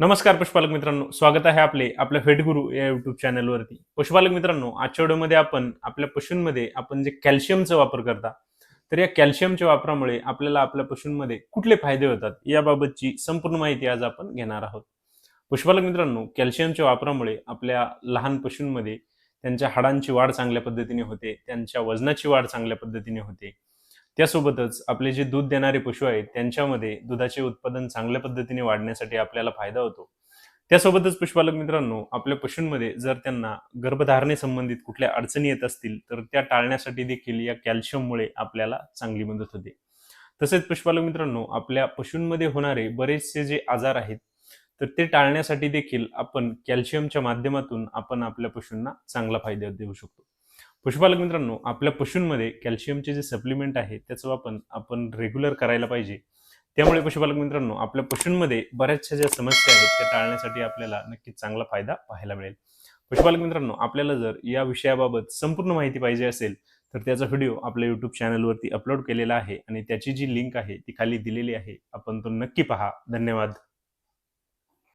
नमस्कार पशुपालक मित्रांनो स्वागत आहे आपले आपल्या फेटगुरु या युट्यूब चॅनलवरती पशुपालक मित्रांनो आजच्या व्हिडिओमध्ये आपण आपल्या पशूंमध्ये आपण जे कॅल्शियमचा वापर करता तर या कॅल्शियमच्या वापरामुळे आपल्याला आपल्या पशूंमध्ये कुठले फायदे होतात याबाबतची संपूर्ण माहिती आज आपण घेणार आहोत. पशुपालक मित्रांनो कॅल्शियमच्या वापरामुळे आपल्या लहान पशूंमध्ये त्यांच्या हाडांची वाढ चांगल्या पद्धतीने होते त्यांच्या वजनाची वाढ चांगल्या पद्धतीने होते त्यासोबतच आपले जे दूध देणारे पशु आहेत त्यांच्यामध्ये दुधाचे उत्पादन चांगल्या पद्धतीने वाढण्यासाठी आपल्याला फायदा होतो. त्यासोबतच पशुपालक मित्रांनो आपल्या पशूंमध्ये जर त्यांना गर्भधारणे संबंधित कुठल्या अडचणी येत असतील तर त्या टाळण्यासाठी देखील या कॅल्शियममुळे आपल्याला चांगली मदत होते. तसेच पशुपालक मित्रांनो आपल्या पशूंमध्ये होणारे बरेचसे जे आजार आहेत तर ते टाळण्यासाठी देखील आपण कॅल्शियमच्या माध्यमातून आपण आपल्या पशूंना चांगला फायदा देऊ शकतो. पशुपालक मित्रांनो आपल्या पशूंमध्ये कॅल्शियमचे जे सप्लिमेंट आहे त्याचा वापर आपण रेग्युलर करायला पाहिजे. त्यामुळे पशुपालक मित्रांनो आपल्या पशूंमध्ये बऱ्याचशा ज्या समस्या आहेत त्या टाळण्यासाठी आपल्याला नक्कीच चांगला फायदा पाहायला मिळेल. पशुपालक मित्रांनो आपल्याला जर या विषयाबाबत संपूर्ण माहिती पाहिजे असेल तर त्याचा व्हिडिओ आपल्या युट्यूब चॅनलवरती अपलोड केलेला आहे आणि त्याची जी लिंक आहे ती खाली दिलेली आहे. आपण तो नक्की पहा. धन्यवाद.